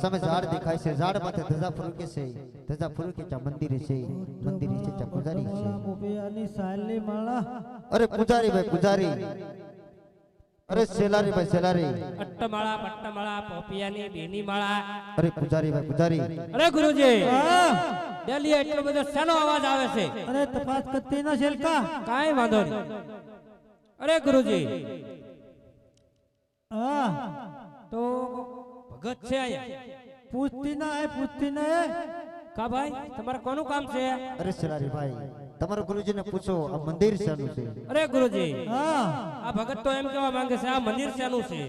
સામે ઝાડ દેખાય છે. ઝાડ માથે ધજા ફૂલકે છે. ધજા ફૂલકે ચા મંદિર છે. મંદિર છે ચા પૂજારી છે. અરે પૂજારી ભાઈ પૂજારી. અરે સેલારી ભાઈ સેલારી. અટ્ટમાળા પટ્ટમાળા પોપિયાની બેની માળા. અરે પૂજારી ભાઈ પૂજારી. અરે ગુરુજી હા. ડેલી એટલો બધો શેનો અવાજ આવે છે? અરે તપાસ કરતી ના શેલકા કાઈ વાંધો નહીં. અરે ગુરુજી. હા. તો ભગત છે અહીંયા. પૂછતી ના એ પૂછતી ના કા ભાઈ તમારે કોનું કામ છે? અરે સરારી ભાઈ તમારા ગુરુજીને પૂછો આ મંદિર શાનું છે? અરે ગુરુજી હા. આ ભગત તો એમ કહેવા માંગે છે આ મંદિર શાનું છે?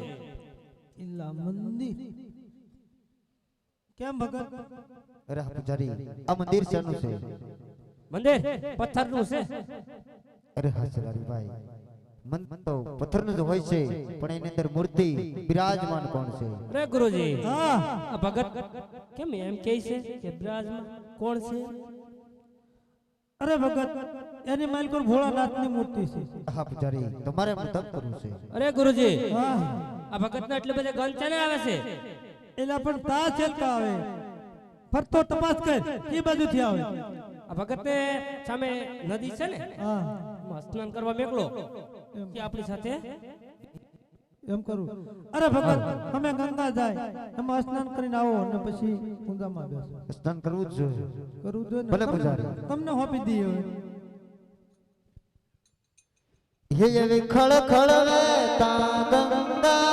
ઇલ્લા મંદિર. કેમ ભગત? અરે હા પૂજારી આ મંદિર શાનું છે? મંદિર? પથ્થરનું છે? અરે હા સરારી ભાઈ મન તો પથ્થરનું જ હોય છે પણ એની અંદર મૂર્તિ બિરાજમાન કોણ છે? અરે ગુરુજી હા. આ ભગત કેમ એમ કહે છે કે બ્રાજમાં કોણ છે? અરે ભગત એની માલકોર ભોળાનાથની મૂર્તિ છે. હા પૂજારી તમારે મતલબ કરવું છે. અરે ગુરુજી હા. આ ભગતનો એટલે બધા ગંધ ચાલે ને આવે છે? એલા પણ તા છેલકા આવે. ફરતો તપાસ કર એ બાજુથી આવે. આ ભગત સામે નદી છે ને? હા. સ્નાન કરવા મેકલો. કે આપણી સાથે? એમ કરું. અરે ભગત અમે ગંગા જાય એમાં સ્નાન કરીને આવો અને પછી ઊંધામાં બેસો. સ્નાન કરવું જ જોઈએ. કરવું જોઈએ ભલે પૂજારી. તમને હોપી દઈએ હવે હે ખળ ખળ વેતા ગંગા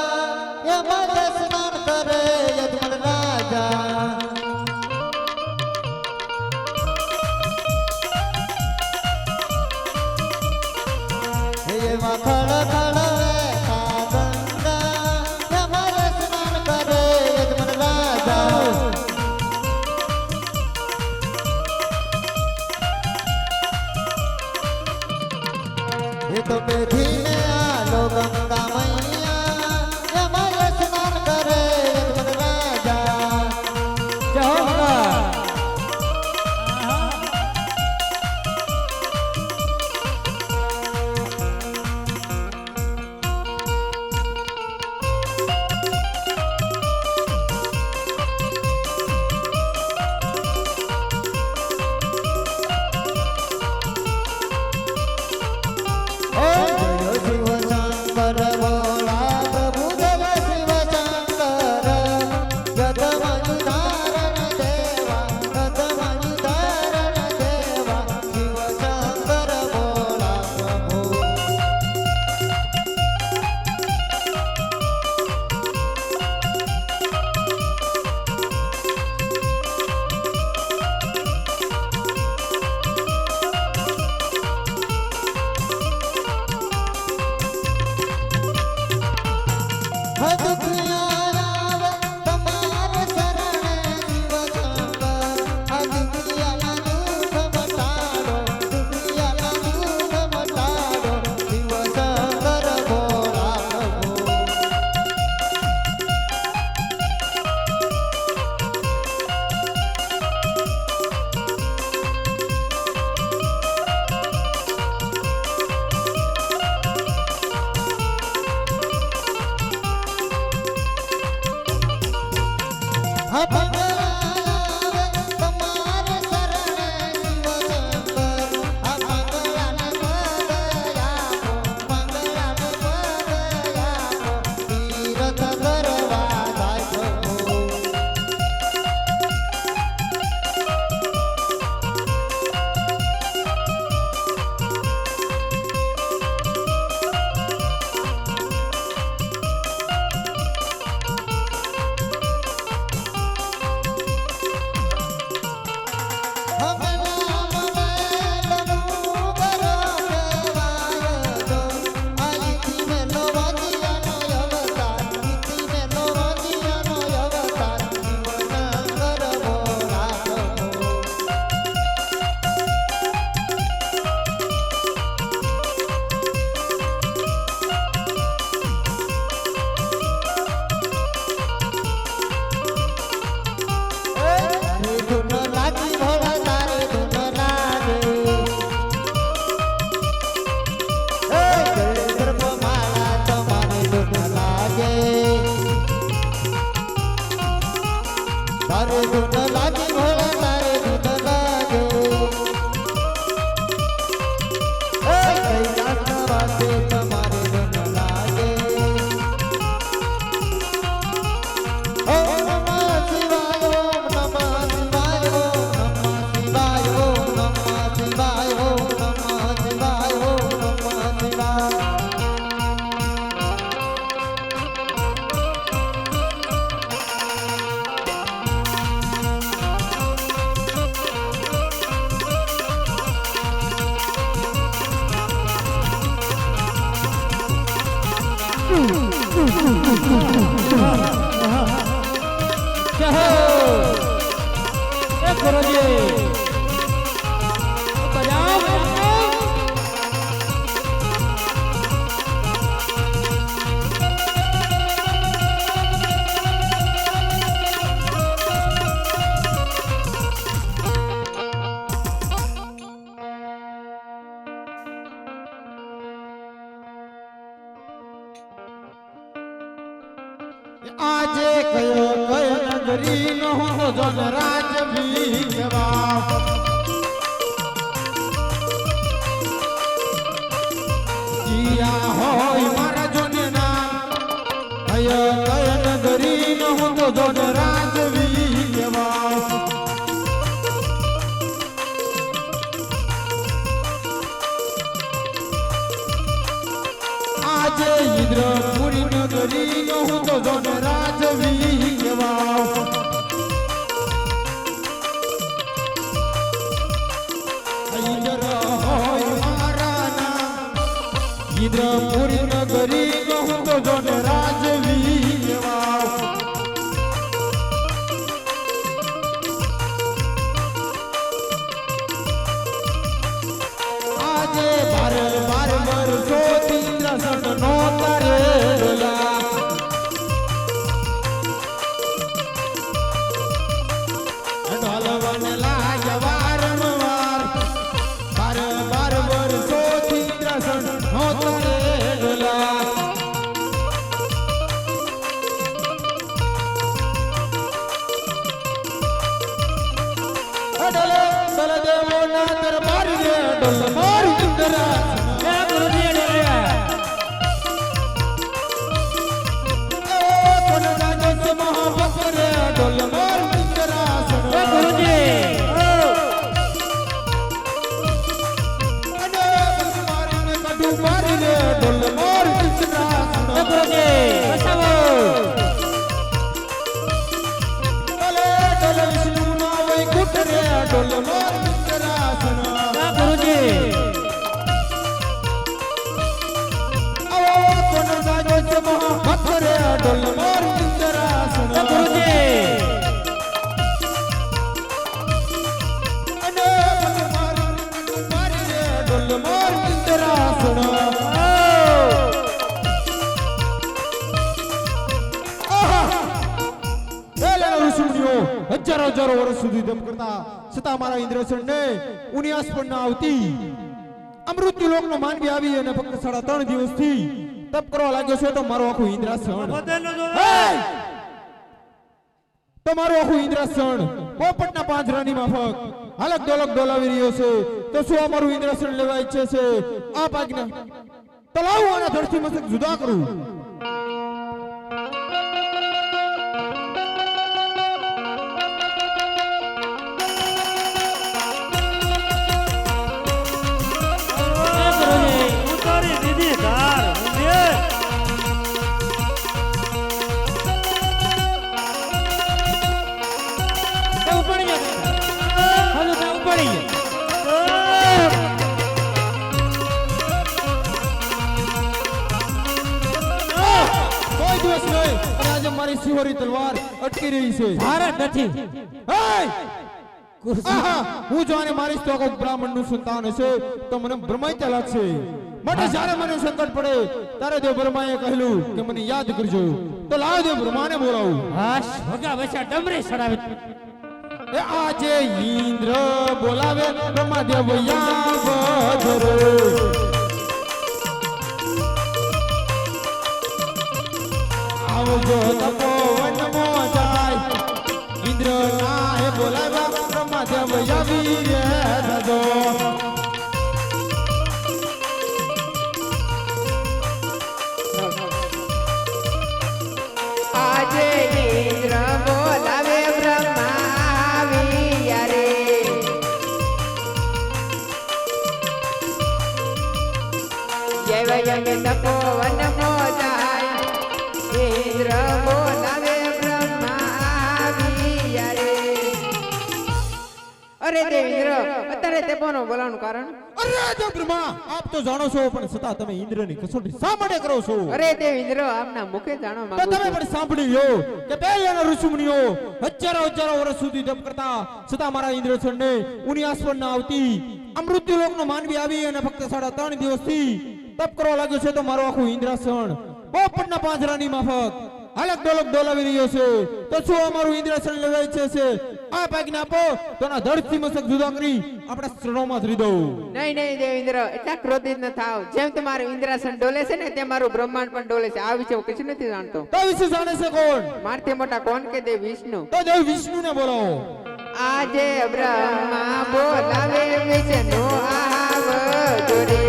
એ જે જોન રાજ ભીજવા જીયા હોય મારા જોને ના કયો કયો નગરી નો જોન રાજ ભીજવા આજે નગરી નો હું તો જોન કહેવાઉં. ઇન્દ્રપુરી નગરી હજારો વર્ષ સુધી તપ કરતા છતાં મારા ઇન્દ્રસન ઉનિયાસ પણ ના આવતી. અમૃત્યુ લોક નો માનવી આવી અને ફક્ત સાડા ત્રણ દિવસથી તપ કરવા લાગ્યો છે તો મારો આખું ઇન્દ્રાસણ! તમારું આખું ઇન્દ્રાસન પોપટના પાંજરાની માફક હાલક ડોલક ડોલાવી રહ્યો છે. તો શું અમારું ઇન્દ્રાસન લેવા ઈચ્છે છે? આ આજ્ઞા તો લાવું આના ધરતી મસ્તક જુદા કરું. હાલો તો ઉપડી જાઓ કોઈ દિવસ નહીં અને આજે મારી સિંહોરી તલવાર અટકી રહી છે ભારત નથી હે! ગુરુજી આહા! હું જો આને મારીશ તો કોઈ બ્રાહ્મણનું સંતાન હશે તો મને ભ્રમાઈતા લાગશે માટે જ્યારે મને સંકટ પડે ત્યારે દેવ બ્રહ્માએ કહેલું કે મને યાદ કરજો તો લાવ દેવ બ્રહ્માને બોલાવું હાશ ભગા બચા ડમરી સડાવે એ આજે ઇન્દ્ર બોલાવે બ્રહ્માદેવ યાવધરો આવજો તપોવન મો જાય ઇન્દ્ર બ્રહ્માદેવ યાવી રે જજો અરે દેવેન્દ્ર અત્યારે તે કોનો બોલાવવાનું કારણ? અરે દેવ બ્રહ્મા આપ તો જાણો છો પણ છતાં તમે ઇન્દ્રની કસોટી શા કરો છો? અરે દેવેન્દ્ર આપના મુખે જાણવા તો તમે પણ સાંભળી લો કે પહેલાના ઋષિમુનિઓ હજારો હજારો વર્ષ સુધી તપ કરતા છતાં મારા ઇન્દ્રસનને ઉની આસપણના આવતી આ મૃત્યુલોકનો માનવી આવી અને ફક્ત સાડા ત્રણ દિવસથી તપ કરવા લાગ્યો છે તો મારો આખું ઇન્દ્રાસન પોપટના પાંજરાની માફક હાલક ડોલક ડોલાવી રહ્યો છે. તો શું અમારું ઇન્દ્રાસન લેવાય છે છે? આ પાકને આપો તો ના ધડથી મસક જુદા કરી આપણા શરણોમાં ધરી દઉં. નહીં નહીં દેવેન્દ્ર એટલા ક્રોધિત ન થાવ. જેમ તમારું ઇન્દ્રાસન ડોલે છે ને તેમ મારું બ્રહ્માંડ પણ ડોલે છે. આ વિશે હું કશું નથી જાણતો. તો વિશે જાણે છે કોણ? મારથી મોટા કોણ કે દેવ વિષ્ણુ? તો દેવ વિષ્ણુને બોલાવો. આજે બ્રહ્મા બોલાવે વિષ્ણુ આવ રે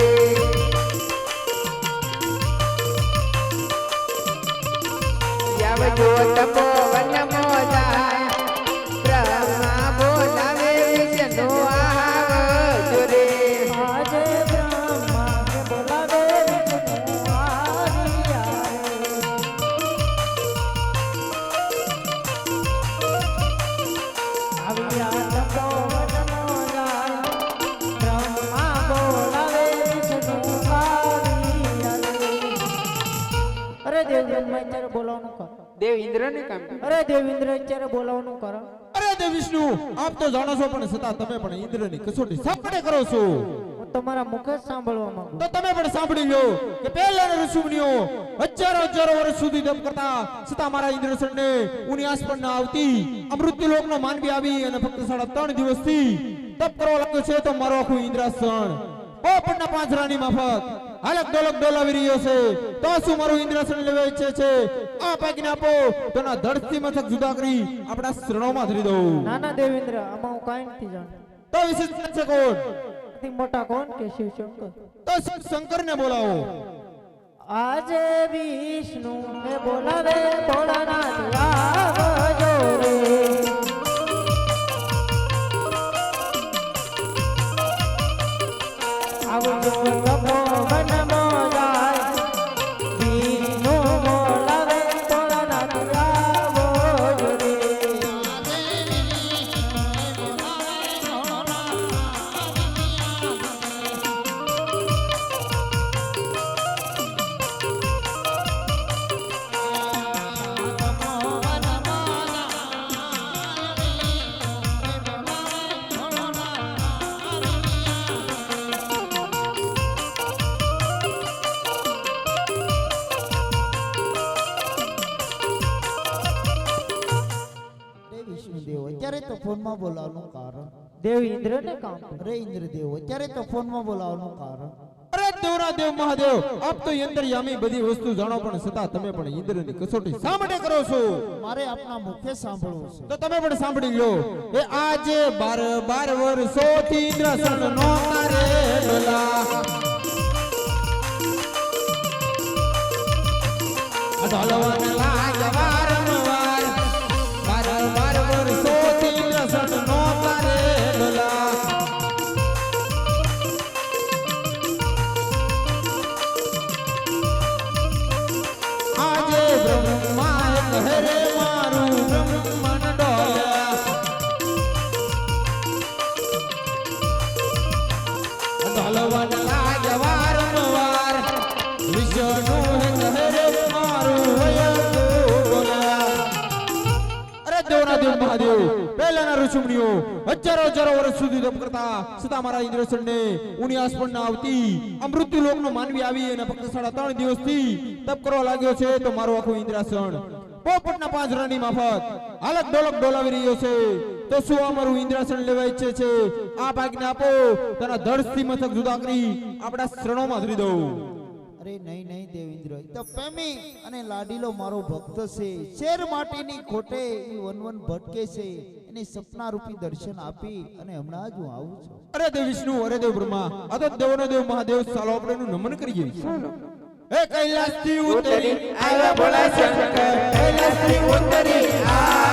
આવજો દેવ ઇન્દ્રને કામ અરે દેવેન્દ્ર અત્યારે બોલાવવાનું કરો. અરે દેવ વિષ્ણુ આપ તો જાણો છો પણ છતાં તમે પણ ઇન્દ્રની કસોટી સાંભળે કરો છો. તમારા મુખ સાંભળવા માંગુ તો તમે પણ સાંભળી લો કે પહેલાના ઋષિમુનિઓ હજારો હજારો વર્ષ સુધી તપ કરતા છતાં મારા ઇન્દ્રસનને ઉની આસપણ ના આવતી. આ નો માનવી આવી અને ફક્ત સાડા ત્રણ દિવસથી તપ કરવા લાગ્યો છે તો મારો આખું ઇન્દ્રાસન. પોપટના પાંજરાની માફક. હાલક ડોલક ડોલાવી રહ્યો છે. તો શું મારું ઇન્દ્રાસન લેવા ઈચ્છે છે? આ પાકીને આપો. તો ના ધડથી મથક જુદા કરી આપણા શરણોમાં ધરી દઉં. નાના દેવેન્દ્ર આમાં હું કાંઈ નથી જાણતો. તો વિશેષ છે કોણ? સૌથી મોટા કોણ કે શિવ શંકર? તો શંકરને બોલાવો. આજે વિષ્ણુ ને બોલાવે ભોળાનાથ આવજો રે ફોનમાં બોલાવવાનું કારણ? દેવ ઇન્દ્રને કામ. અરે ઇન્દ્રદેવ અત્યારે તો ફોનમાં બોલાવવાનું કારણ? અરે દેવના દેવ મહાદેવ આપ તો યંત્રયામી બધી વસ્તુ જાણો પણ છતાં તમે પણ ઇન્દ્રની કસોટી શા માટે કરો છો? મારે આપના મુખે સાંભળવું છે. તો તમે પણ સાંભળી લો. એ આજે બાર બાર વર્ષોથી ઇન્દ્રસન નો તારે ડોલા લાગ વારંવાર ઋષિમુનિઓ હજારો હજારો વર્ષ સુધી તપ કરતા છતાં મારા ઇન્દ્રસનને ઉની આસપણ ના આવતી આ મૃત્યુ લોકનો માનવી આવી અને ફક્ત સાડા ત્રણ દિવસથી તપ કરવા લાગ્યો છે, તો મારું આખું મારું લેવા ઈચ્છે છે? આ ભાગને આપો, તેના ધડથી મથક જુદા કરી આપણા શરણોમાં લાડીલો મારો ભક્ત છે. શેર માટેની ખોટે વનવન વન વન ભટકે છે. એને સપના રૂપી દર્શન આપી અને હમણાં જ હું આવું છું. અરે દેવ વિષ્ણુ અરે દેવ બ્રહ્મા આ તો દેવનો દેવ મહાદેવ ચાલો આપણે એનું નમન કરીએ હે કૈલાસથી ઉતરી આવ્યા ભોળા શંકર કૈલાસથી ઉતરી આવ્યા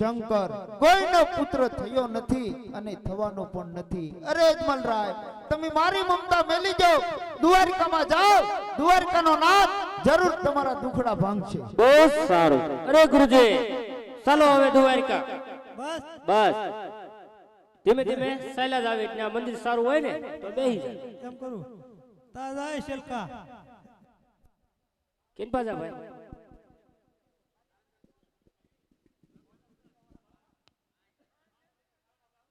શંકર. કોઈનો પુત્ર થયો નથી અને થવાનો પણ નથી. અરે અજમલરાય તમે મારી મમતા મેલી જાઓ. દ્વારકામાં જાઓ. દ્વારકાનો નાથ જરૂર તમારા દુખડા ભાંગશે. બહુ સારું. અરે ગુરુજી ચાલો હવે દ્વારકા. બસ. બસ. ધીમે ધીમે સહેલા જ આવે એટલે આ મંદિર સારું હોય ને તો બેહી જાય કેમ કરું. તા જાય શેલકા કેમ પાજા ભાઈ?